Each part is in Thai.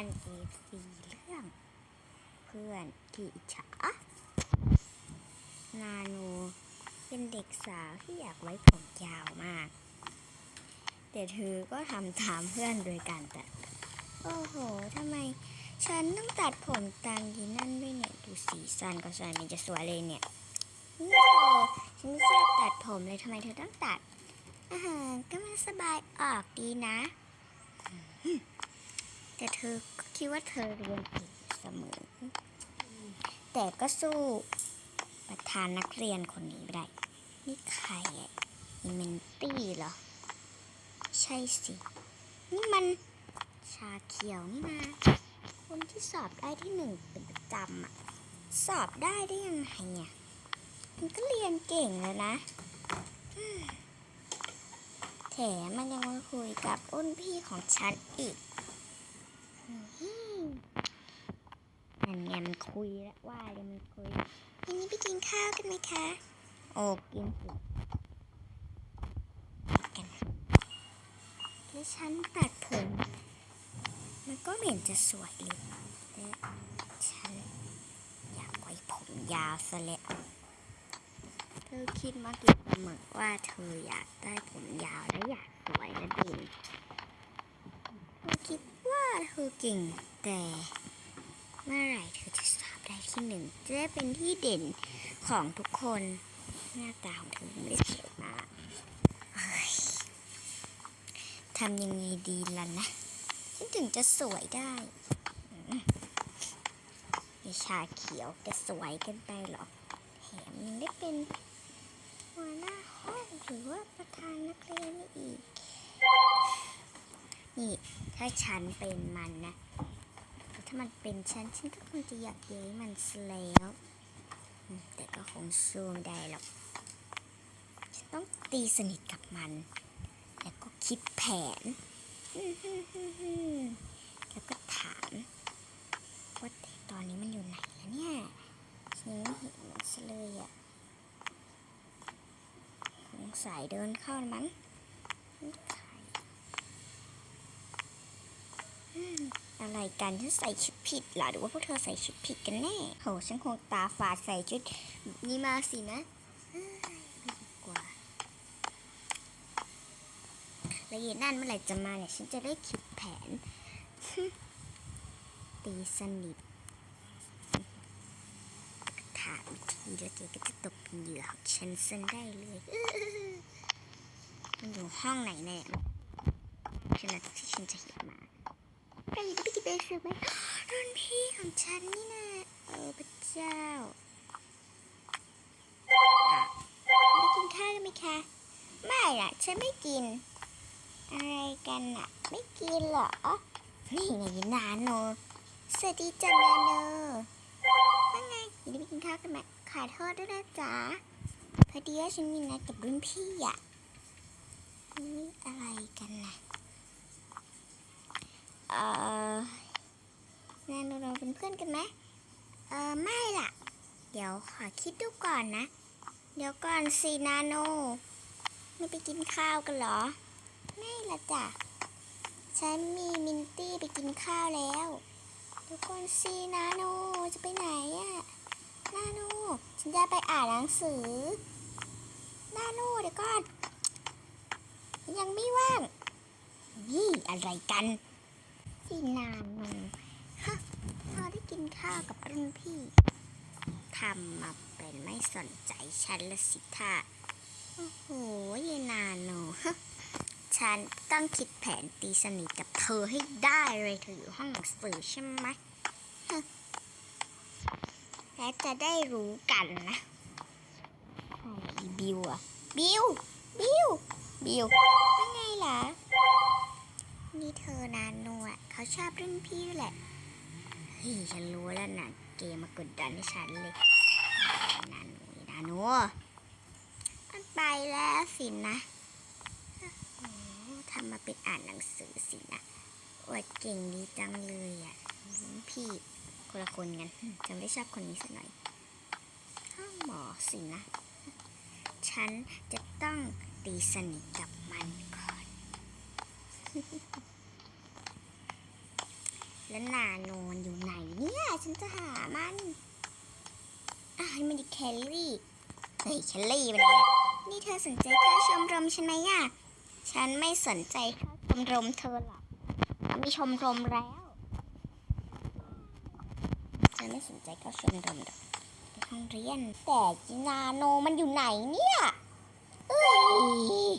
อันเอฟซีเรื่อง เพื่อนที่อิจฉานาโนเป็นเด็กสาวที่อยากไว้ผมยาวมาก แต่เธอก็ทำตามเพื่อนโดยการตัด โอ้โหทำไมฉันต้องตัดผมตามยีนั่นด้วยเนี่ย ดูสีสันก็สันมันจะสวยเลยเนี่ยนี่เธอฉันไม่ชอบตัดผมเลยทำไมเธอต้องตัดอาหารก็มันสบายออกดีนะ แต่เธอก็คิดว่าเธอเรียนเก่งเสมอ แต่ก็สู้ประธานนักเรียนคนนี้ไม่ได้ นี่ใครอะอิเมนตี้เหรอ ใช่สิ นี่มันชาเขียวนี่นะคนที่สอบได้ที่หนึ่งเป็นประจำอะสอบได้ได้ยังไงอะมันก็เรียนเก่งแล้วนะ แถมมันยังมาคุยกับรุ่นพี่ของฉันอีก มนั่นไงมันคุยแล้วว่าเลยมันคุยวันนี้ไปกินข้าวกันไหมคะ โอ้กินสิกันแล้วฉันตัดผม มันก็ไม่เห็นจะสวยเลยแต่ฉันอยากไว้ผมยาวซะแล้วเธอคิดมากี่เสมอว่าเธออยากได้ผมยาวและอยากสวยและดีเธอคิดว่า เธอเก่งแต่เมื่อไหร่เธอจะสอบได้ที่หนึ่งจะได้เป็นที่เด่นของทุกคน หน้าตาของเธอไม่สวยมากทำยังไงดีล่ะนะฉันถึงจะสวยได้อืมไอชาเขียวจะสวยกันไปหรอแถมยังได้เป็นหัวหน้าห้องหรือว่าประธานนักเรียน นี่ถ้าฉันเป็นมันนะแต่ถ้ามันเป็นฉันฉันก็คงจะอยากเย้ยมันซะแล้ว แต่ก็คงสู้ไม่ได้หรอกฉันต้องตีสนิทกับมัน แล้วก็คิดแผน แล้วก็ถามว่าตตอนนี้มันอยู่ไหนแล้วเนี่ยฉันไม่เห็นมันเลยอะสงสัยเดินเข้ามั้งนี่ใคร อะไรกันฉันใส่ชุดผิดหรอหรือว่าพวกเธอใส่ชุดผิดกันแน่โหฉันคงตาฝาดใส่ชุดนี้มาสินะไม่ดีกว่าแล้วยีนั่นเมื่อไหร่จะมาเนี่ย ฉันจะได้คิดแผน ตีสนิทถามทีแล้วแกก็จะตกเป็นเหยื่อของฉันซะได้เลยมันอยู่ห้องไหนเนี่ยขณะที่ฉันจะเห็นมา ใครจะไปกินเบสไหมรุ่นพี่ของฉันนี่นะเออพระเจ้าอะไปกินข้าวกันไหมคะ ไม่ล่ะ ฉันไม่กิน อะไรกันอะ ไม่กินเหรอ นี่ไงนาโนสวัสดีจ้ะนาโนว่าไงยินดีไปกินข้าวกันไหมขอโทษด้วยนะจ๊ะพอดีว่าฉันมีนัดกับรุ่นพี่อะนี่อะไรกันนะ เอ่อนานเราเป็นเพื่อนกันไหมเออไม่ล่ะ เดี๋ยวขอคิดดูก่อนนะ เดี๋ยวก่อนสินาโน ไม่ไปกินข้าวกันเหรอ ไม่ละจ้ะ ฉันมีมินตี้ไปกินข้าวแล้วทุกคนซีนาโนจะไปไหนอะนาโนฉันจะไปอ่านหนังสือนาโนเดี๋ยวก่อน ยังไม่ว่าง นี่อะไรกัน ซีนาโนฮะเธอได้กินข้าวกับรุ่นพี่ทำมาเป็นไม่สนใจฉันละสิท่าโอ้โหยายนาโนฮะฉันต้องคิดแผนตีสนิทกับเธอให้ได้เลยเธออยู่ห้องสื่อใช่ไหมฮะและจะได้รู้กันนะบิวอะบิว บิว บิวว่าไงล่ะ นี่เธอนาโน เขาชอบรุ่นพี่แหละเฮ้ยฉันรู้แล้วนะเกมมากดดันให้ฉันเลยนาโนนาโนมันไปแล้วสินะโอ้ทำมาเป็นอ่านหนังสือสินะอวดเก่งดีจังเลยอะรุ่นพี่คนละคนกันจะไม่ได้ชอบคนนี้สักหน่อยห้องหมอสินะ ฉันจะต้องตีสนิทกับมันก่อน แล้วนาโนมันอยู่ไหนเนี่ย ฉันจะหามันอะมันดิแคลรี่เฮ้ยแคลรี่มันเนี่ยนี่เธอสนใจเข้าชมรมฉันไหมอะฉันไม่สนใจเข้าชมรมเธอหรอกเรามีชมรมแล้ว ฉันไม่สนใจเข้าชมรมหรอกไปห้องเรียน แต่จินาโนมันอยู่ไหนเนี่ยเอ้ย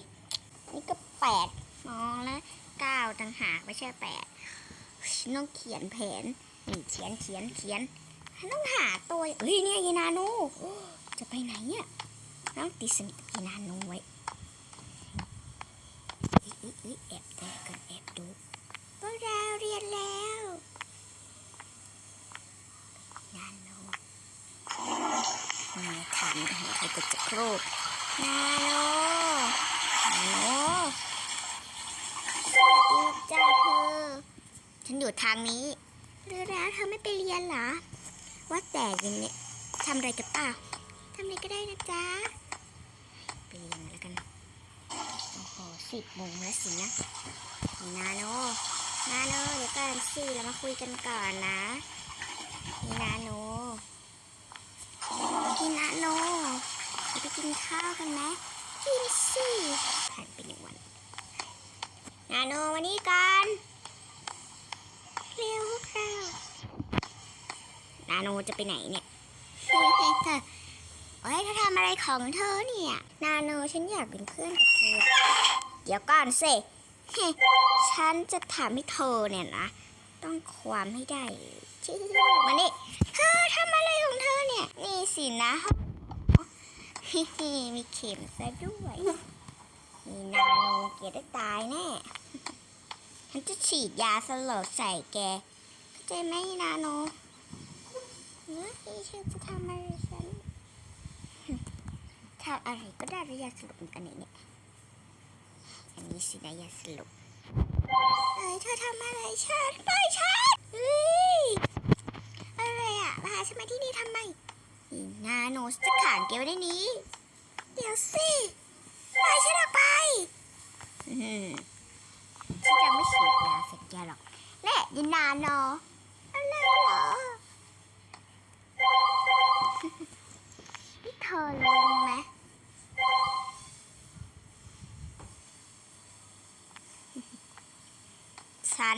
นี่ก็แปดมองแล้วเก้าต่างหากไม่ใช่แปด ฉันต้องเขียนแผนนี่เขียนเขียนเขียนฉันต้องหาตัวเฮ้ยเนี่ยยีนาโนจะไปไหนเนี่ยต้องตีสนิทกับยีนาโนไว้เอ้ยเอ้ยเอ้ยแอบดูกันแอบดูพวกเราเรียนแล้วนาโนนี่ทันใครกดจะครูกนาโนนาโน อยู่ทางนี้เรือแล้วเธอไม่ไปเรียนเหรอ ว่าแต่ยังเนี่ยทำอะไรกับเปล่าทำอะไรก็ได้นะจ๊ะไปเรียนแล้วกัน โอ้โหสิบโมงแล้วสินะนี่นาโนนาโนเดี๋ยวก่อนสิเรามาคุยกันก่อนนะนี่นาโนนี่นาโนเราไปกินข้าวกันไหมกินสิผ่านไปหนึ่งวัน นาโนมานี่ก่อน เร็วพวกเรานาโนจะไปไหนเนี่ยเฮ้ยเฮ้ยเธอโอ้ยเธอทำอะไรของเธอเนี่ย นาโนฉันอยากเป็นเพื่อนกับเธอ เดี๋ยวก่อนสิเฮ้ยฉันจะถามให้เธอเนี่ยนะ ต้องความให้ได้ชื่อมานี่เธอทำอะไรของเธอเนี่ย นี่สินะเฮ้ยมีเข็มซะด้วยนี่นาโนเกลียดได้ตายแน่ ฉันจะฉีดยาสลบใส่แกเข้าใจไหมนาโนเฮ้ยเธอจะทำอะไรฉันทำอะไรก็ได้ระยาสลบอันนี้เนี่ยอันนี้สินะยาสลบเอ้ยเธอทำอะไรฉันไปฉันเฮ้ยอะไรอะมาหาฉันมาที่นี่ทำไมนี่นาโนจะขังแกไว้ในนี้ เดี๋ยวสิ ไปฉันออกไป อื้อหือ ฉันจะไม่ฉีดยาเสร็จแกหรอกแน่ยินนานเนาะอะไรเหรอนี่เธอลงไหมฉัน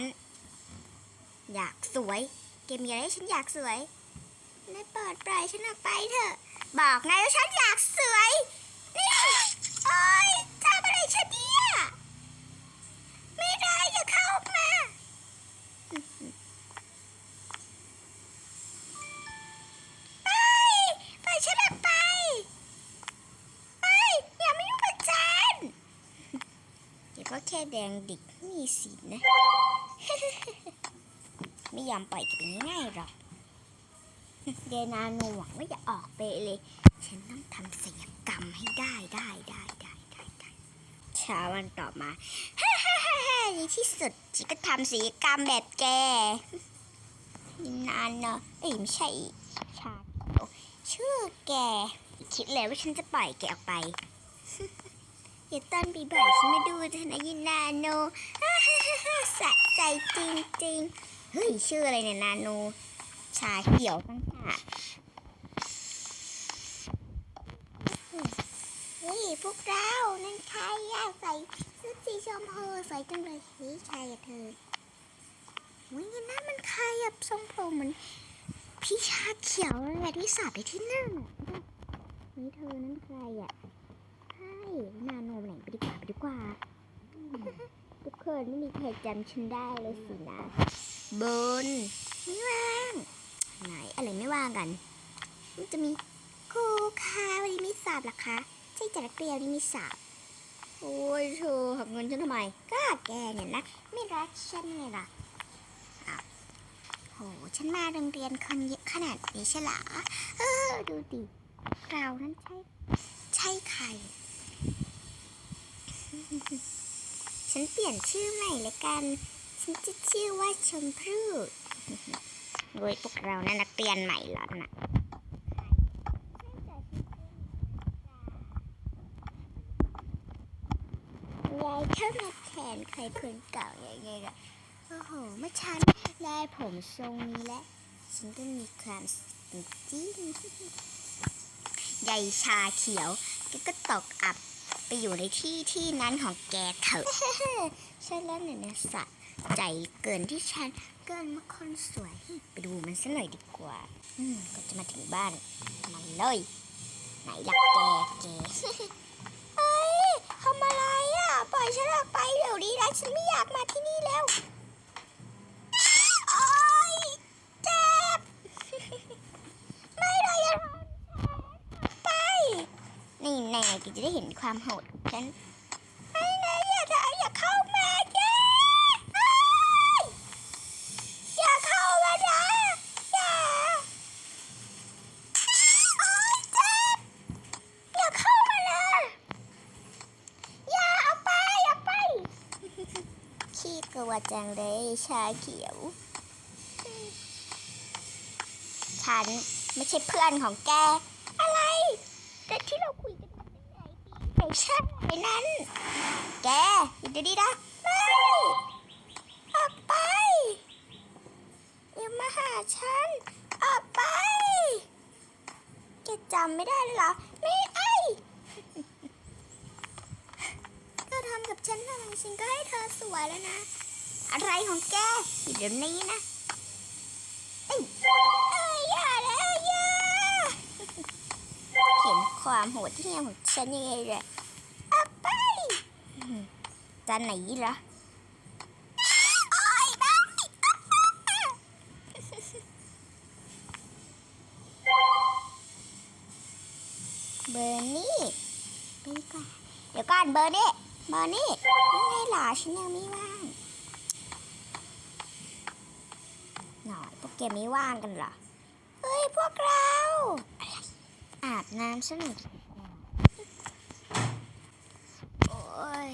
อยากสวย เกมอะไรให้ฉันอยากสวยไม่เปิดปล่อยฉันออกไปเถอะ บอกไงว่าฉันอยากสวย ก็แค่แดงดิกมีสีนะ ไม่ยอมปล่อยกันง่ายหรอก เดนาโนหวังว่าจะออกไปเลย ฉันต้องทำศัลยกรรมให้ได้ได้ได้ได้ได้ได้เช้าวันต่อมาในที่สุดฉันก็ทำศิลปกรรมแบบแกนานเนอะเอ้ยไม่ใช่ชาชื่อแก คิดเลยว่าฉันจะปล่อยแกออกไป อย่าต้นปีบ่อยฉันมาดูธนะยินนาโนสะใจจริงๆ เฮ้ย ชื่ออะไรเนี่ยนาโน ชาเขียวตั้งหากเฮ้ยพวกเรา นั่นใครอะใส่ชุดสีชมพูสวยจังเลยเฮ้ยใครอะเธอวิงั้นนั่นมันใครอะทรงผมเหมือนพี่ชาเขียวเลยอะที่สอบไปที่นั่นอะเฮ้ยเธอนั่นใครอะใช่นาโนไปไหนไปดีกว่าไปดีกว่า ทุกคนไม่มีใครจำฉันได้เลยสินะบนไม่ว่างไหนอะไรไม่ว่างกัน มันจะมีครูคะวันนี้มีสอบเหรอคะใช่จัดนักเรียนวันนี้มีสอบโอ้ยเธอหักเงินฉันทำไมก็แกเนี่ยนะไม่รักฉันไงล่ะอ้าวโหฉันมาโรงเรียนคนเยอะขนาดนี้ใช่เหรอเออดูดิเรานั้นใช่ ใช่ใคร ฉันเปลี่ยนชื่อใหม่เลยกัน ฉันจะชื่อว่าชมพู่โดยพวกเรานะนักเรียนใหม่แล้วนะยายเข้ามาแทนใครคนเก่าอย่างไงล่ะโอ้โหเมื่อฉันได้ผมทรงนี้แล้วฉันก็มีความสุขจริงๆใยชาเขียวแกก็ตกอับ ไปอยู่ในที่ที่นั้นของแกเถอะฉันแล้วเนี่ยนะสัตว์ใจเกินที่ฉันเกินมาคนสวย ไปดูมันซะหน่อยดีกว่า อืมก็จะมาถึงบ้านมันเลย ไหนล่ะแกแกเอ้ยทำอะไรอะ ปล่อยฉันออกไปเดี๋ยวนี้นะฉันไม่อยากมาที่นี่แล้วโอ๊ยเจ็บ ไม่เลยอย่าทำฉันไป นี่แน่แกจะได้เห็นความโหดฉันไม่นะอย่าทำอย่าเข้ามาเจ๊เอ้ยอย่าเข้ามานะอย่าโอ๊ยเจ็บอย่าเข้ามานะอย่าเอาไปอย่าไปขี้กลัวจังเลยชาเขียวฉันไม่ใช่เพื่อนของแก อะไร แต่ที่เราคุยกัน ฉันไอ้นั้น แกอยู่ดีๆนะ ไม่ ออกไป อย่ามาหาฉัน ออกไป แกจำไม่ได้เลยเหรอ ไม่ไอ้เธอทำกับฉันทำฉันก็ให้เธอสวยแล้วนะ อะไรของแกอยู่เดี๋ยวนี้นะเอ้ยเอ้ยอย่าเลยอย่า เห็นความโหดเหี้ยมของฉันยังไงเลย จะไหนเหรอโอ๊ยบ้าเบอร์นี่ไปดีกว่าเดี๋ยวก่อนเบอร์นี่เบอร์นี่ยังไงล่ะฉันยังไม่ว่างหน่อยพวกแกไม่ว่างกันเหรอเฮ้ยพวกเราอะไรอาบน้ำซะหน่อยดีกว่าโอ้ย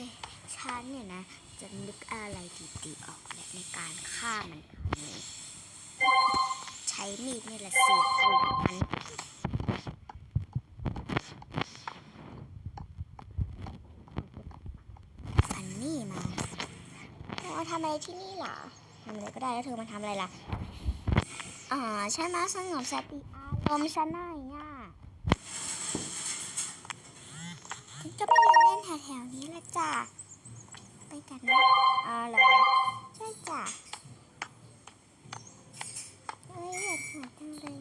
ฉันเนี่ยนะ จะนึกอะไรดีๆออกแหละในการฆ่ามันครั้งนี้ใช้มีดนี่แหละเสียบหัวมันอันนี้มาเธอมาทำอะไรที่นี่เหรอทำอะไรก็ได้แล้วเธอมาทำอะไรล่ะอ๋อฉันมาสงบสติอารมณ์ฉันหน่อยอะฉันจะไปเดินเล่นแถวๆนี้ละจ้ะ ไปกันนะอ๋อเหรอใช่จ้ะเอ้ยอยากหาจังเลย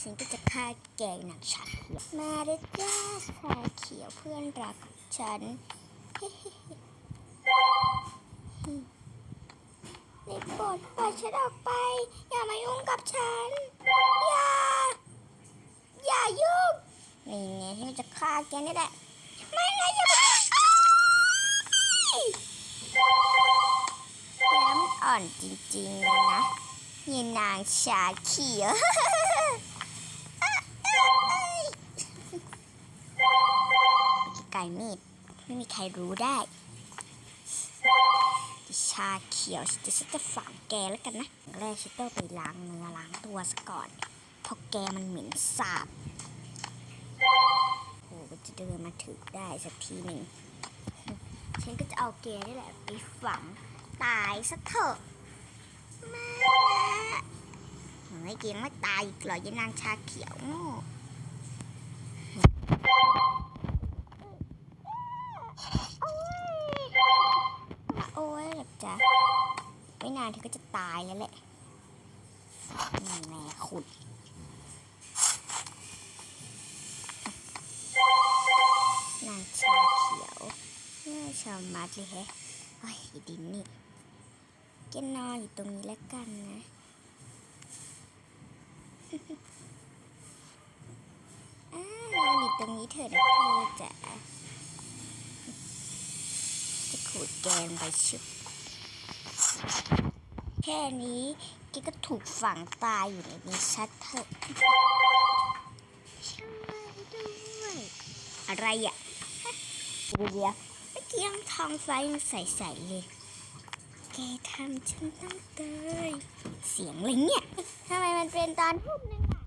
ฉันก็จะฆ่าแกงหนังชาเขียวมาเด้อจ้าชาเขียวเพื่อนรักของฉันในโปรดปล่อยฉันออกไป อย่ามายุ่งกับฉัน อย่า อย่ายุ่งนี่ไงฉันจะฆ่าแกนี่แหละ ไม่นะอย่ามาอ้ายแกมันอ่อนจริงๆเลยนะยีนางชาเขียวไก่มีดไม่มีใครรู้ได้ ชาเขียวจะฉันจะฝังแกแล้วกันนะแรกฉันต้องไปล้างเนื้อล้างตัวซะก่อนเพราะแกมันเหม็นสาบ จะเดินมาถึงได้สักทีหนึ่ง ฉันก็จะเอาแกนี่แหละไปฝังตายซะเถอะไม่เฮ้ยแกยังไม่ตายอีกหรอยานางชาเขียวโง่โอ้ยโอ้ยหรอกจ๊ะไม่นานเธอก็จะตายแล้วแหละแม่ขุด นางชาเขียวน่าชาวมัดเลยแฮะโอ้ยไอ้ดินนี่แกนอนอยู่ตรงนี้แล้วกันนะอ้านอนอยู่ตรงนี้เถอะนะเธอจ๋าจะขูดแกงไปชุบแค่นี้แกก็ถูกฝังตายอยู่ในนี้ชัดเถอะช่วยด้วย อะไรอะฮะ เดี๋ยวเดี๋ยวเมื่อกี้ยังทองไฟยังใสๆเลยแกทำฉันต้องเตยเสียงอะไรเนี่ยทำไมมันเป็นตอนทุ่มหนึงอะ